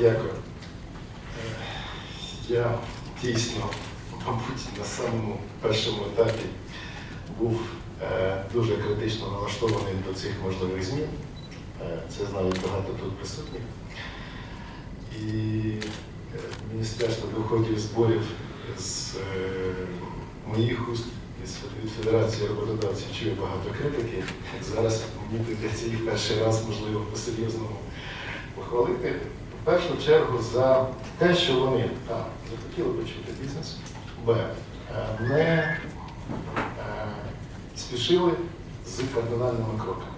Дякую. Е, Я дійсно, мабуть, на самому першому етапі був е, дуже критично налаштований до цих можливих змін. Е, Це знають багато тут присутніх. І Міністерство доходів зборів з моїх уст від Федерації роботодавців чує багато критики. Зараз мені прийдеться їх перший раз, можливо, по-серйозному похвалити. Першу чергу за те, що вони а, захотіли почути бізнес, б, е, не е, спішили з кардинальними кроками.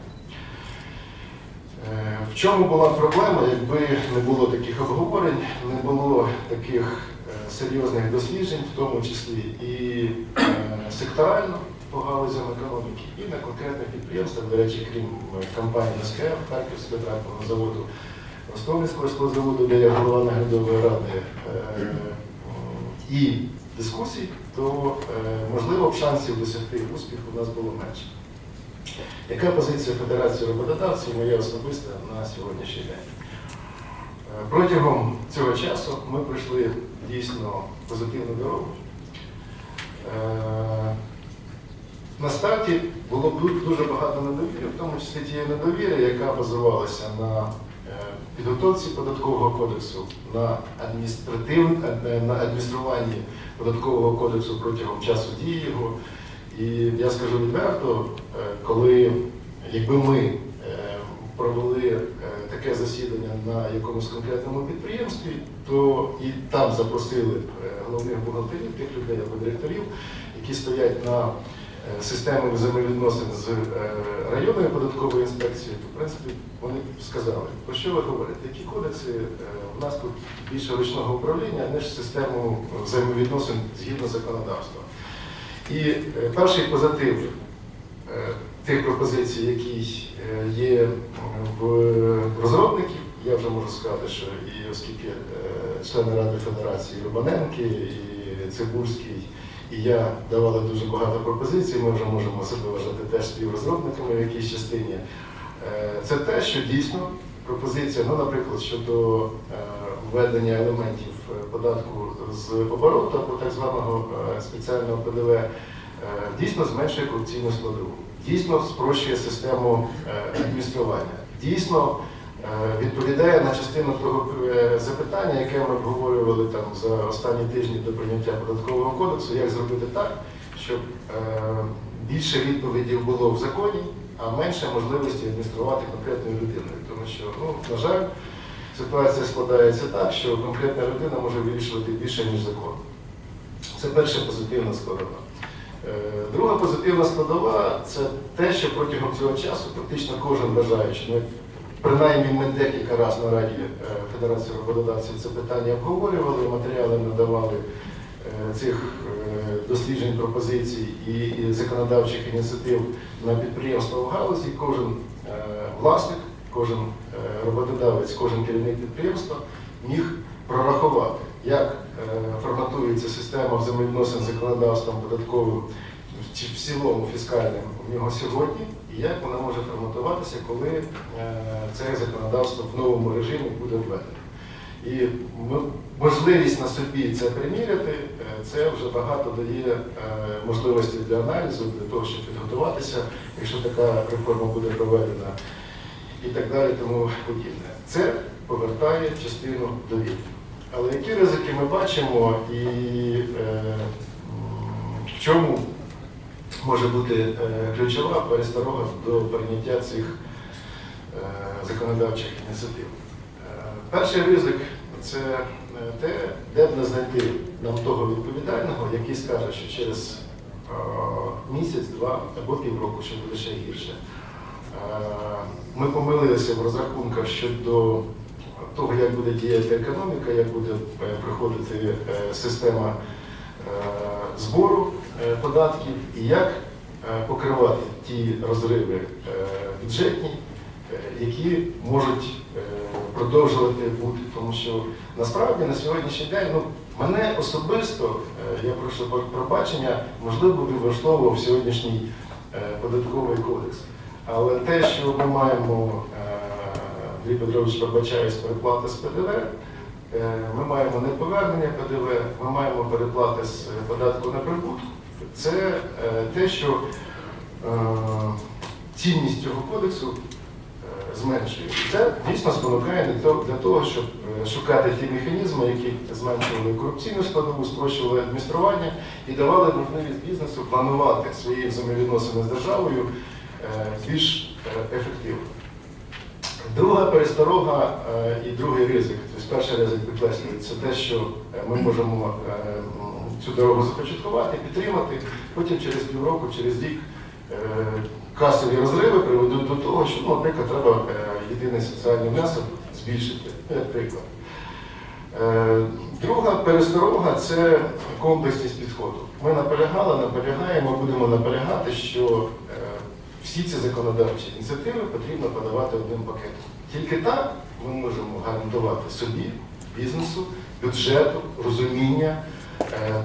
Е, В чому була проблема, якби не було таких обговорень, не було таких серйозних досліджень, в тому числі і секторально по галузям економіки, і на конкретних підприємствах, до речі, крім компанії СКФ, Харківського тракторного заводу, Ростовського заводу, де я голова наглядової ради, е, і дискусій, то е, можливо б шансів досягти успіху у нас було менше. Яка позиція Федерації роботодавців моя особиста на сьогоднішній день? Е, Протягом цього часу ми пройшли дійсно позитивну дорогу. Е, На старті було дуже багато недовіри, в тому числі тієї недовіри, яка базувалася на е, підготовці податкового кодексу, на, е, на адмініструванні податкового кодексу протягом часу дії його. І я скажу відверто, е, коли якби ми е, провели таке засідання на якомусь конкретному підприємстві, то і там запросили головних бухгалтерів, тих людей або директорів, які стоять на е, системі взаємовідносин з е, районною податковою інспекцією, то в принципі вони сказали, про що ви говорите? Які кодекси Е, у нас тут більше ручного управління, ніж систему взаємовідносин згідно законодавства. І перший позитив тих пропозицій, які є в розробників, я вже можу сказати, що і оскільки члени Ради Федерації Рубаненки, і Цибульський, і я давали дуже багато пропозицій, ми вже можемо себе вважати теж співрозробниками в якійсь частині. Е, Це те, що дійсно пропозиція, ну, наприклад, щодо е, введення елементів е, податку з обороту або так званого спеціального ПДВ, дійсно зменшує корупційну складову, дійсно спрощує систему адміністрування, дійсно відповідає на частину того е, запитання, яке ми обговорювали там за останні тижні до прийняття податкового кодексу, як зробити так, щоб е, більше відповідей було в законі, а менше можливості адмініструвати конкретною людиною. Тому що, ну, на жаль, ситуація складається так, що конкретна людина може вирішувати більше, ніж закон. Це перша позитивна складова. Е, Друга позитивна складова це те, що протягом цього часу практично кожен бажаючий, принаймні ми декілька разів на Раді е, Федерації роботодавців це питання обговорювали, матеріали надавали е, цих е, досліджень, пропозицій і, законодавчих ініціатив на підприємства в галузі. Кожен власник, кожен роботодавець, кожен керівник підприємства міг прорахувати, як форматується система взаємовідносин законодавством податковим чи в цілому фіскальним у нього сьогодні, і як вона може форматуватися, коли е, це законодавство в новому режимі буде введено. І можливість на собі це приміряти, е, це вже багато дає е, можливості для аналізу, для того, щоб підготуватися, якщо така реформа буде проведена і так далі, тому подібне. Це повертає частину довіри. Але які ризики ми бачимо і в чому може бути е, ключова пересторога до прийняття цих е, законодавчих ініціатив? Е, Перший ризик це те, де б не знайти нам того відповідального, який скаже, що через місяць, два або півроку, що буде ще гірше. Ми помилилися в розрахунках щодо того, як буде діяти економіка, як буде приходити система збору податків і як е, покривати ті розриви е, бюджетні, е, які можуть е, продовжувати бути. Тому що насправді на сьогоднішній день ну, мене особисто, е, я прошу про- пробачення, можливо, би влаштовував сьогоднішній е, податковий кодекс. Але те, що ми маємо е, Андрій Петрович пробачає з переплати з ПДВ. Е, Ми маємо неповернення ПДВ, ми маємо переплати з податку на прибуток. Це е, те, що е, цінність цього кодексу е, зменшує. І Це дійсно спонукає для того- щоб шукати ті механізми, які зменшували корупційну складову, спрощували адміністрування і давали можливість бізнесу планувати свої взаємовідносини з державою більш ефективно. Друга пересторога і другий ризик. Тобто перший ризик підкреслює, це те, що ми можемо цю дорогу започаткувати, підтримати, потім через півроку, через рік е, касові розриви приведуть до того, що, ну, наприклад, треба е, єдиний соціальний внесок збільшити. Е, Друга пересторога це комплексність підходу. Ми наполягали, наполягаємо, будемо наполягати, що всі ці законодавчі ініціативи потрібно подавати одним пакетом. Тільки так ми можемо гарантувати собі, бізнесу, бюджету, розуміння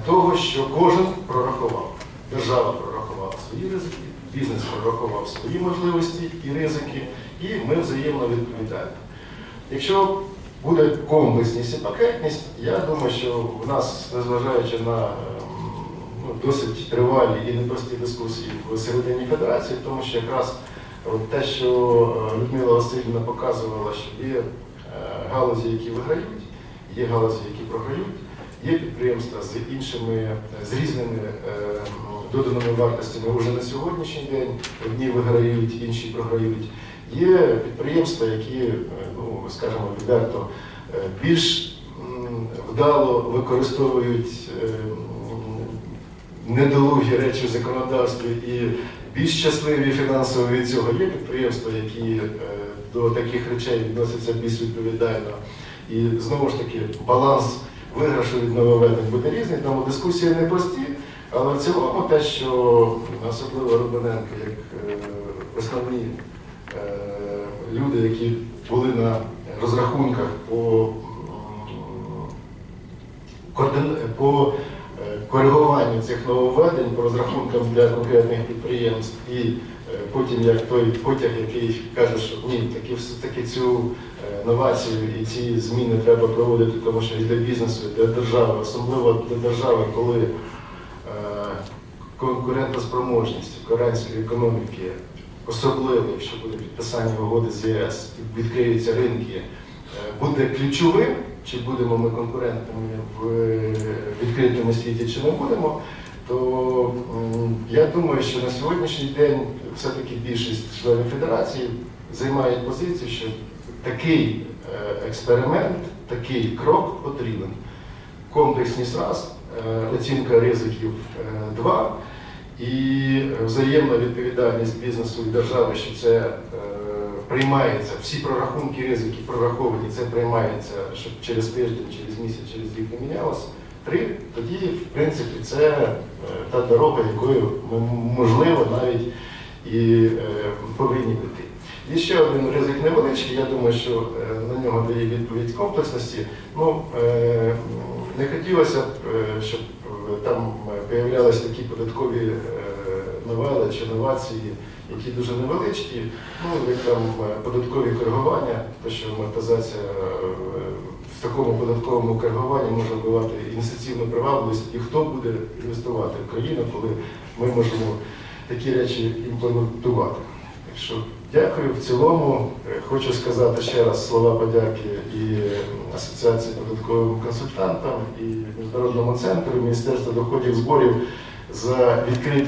того, що кожен прорахував. Держава прорахувала свої ризики, бізнес прорахував свої можливості і ризики, і ми взаємно відповідаємо. Якщо буде комплексність і пакетність, я думаю, що в нас, незважаючи на ем, ну, досить тривалі і непрості дискусії в середині федерації, тому що якраз от те, що е, Людмила Васильівна показувала, що є е, галузі, які виграють, є галузі, які програють, є підприємства з іншими, з різними е, доданими вартостями вже на сьогоднішній день. Одні виграють, інші програють. Є підприємства, які, е, ну скажімо відверто, е, більш вдало використовують недолугі речі в законодавстві і більш щасливі фінансово від цього. Є підприємства, які до таких речей відносяться більш відповідально. І знову ж таки баланс виграшу від нововведень буде різний, тому дискусії непрості. Але в цілому те, що особливо Рубиненко, як е, основні е, люди, які були на розрахунках по, по коригуванню цих нововведень, по розрахункам для конкретних підприємств, і е, потім як той потяг, який каже, що ні, таки все-таки цю е, новацію і ці зміни треба проводити, тому що і для бізнесу, і для держави, особливо для держави, коли е, конкурентоспроможність української економіки, особливо, якщо буде підписання угоди з ЄС, відкриються ринки, буде ключовим, чи будемо ми конкурентами в е, відкритому світі, чи не будемо, то я думаю, що на сьогоднішній день все-таки більшість членів федерації займають позицію, що такий е, експеримент, такий крок потрібен. Комплексність раз, е, оцінка ризиків два, і взаємна відповідальність бізнесу і держави, що це приймається, всі прорахунки ризиків прораховані, це приймається, щоб через тиждень, через місяць, через рік не мінялося. Три, тоді, в принципі, це е, та дорога, якою ми, можливо, навіть і е, повинні піти. І ще один ризик невеличкий, я думаю, що е, на нього дає відповідь комплексності. Ну, не хотілося б, щоб там появлялись такі податкові новели чи новації, які дуже невеличкі, ну, як там е, податкові коригування, те, що амортизація е, в такому податковому коригуванні може вбивати інвестиційну привабливість, і хто буде інвестувати в країну, коли ми можемо такі речі імплементувати. Так що дякую. В цілому е, хочу сказати ще раз слова подяки і Асоціації податковим консультантам, і Міжнародному центру, і Міністерству доходів зборів за відкриті.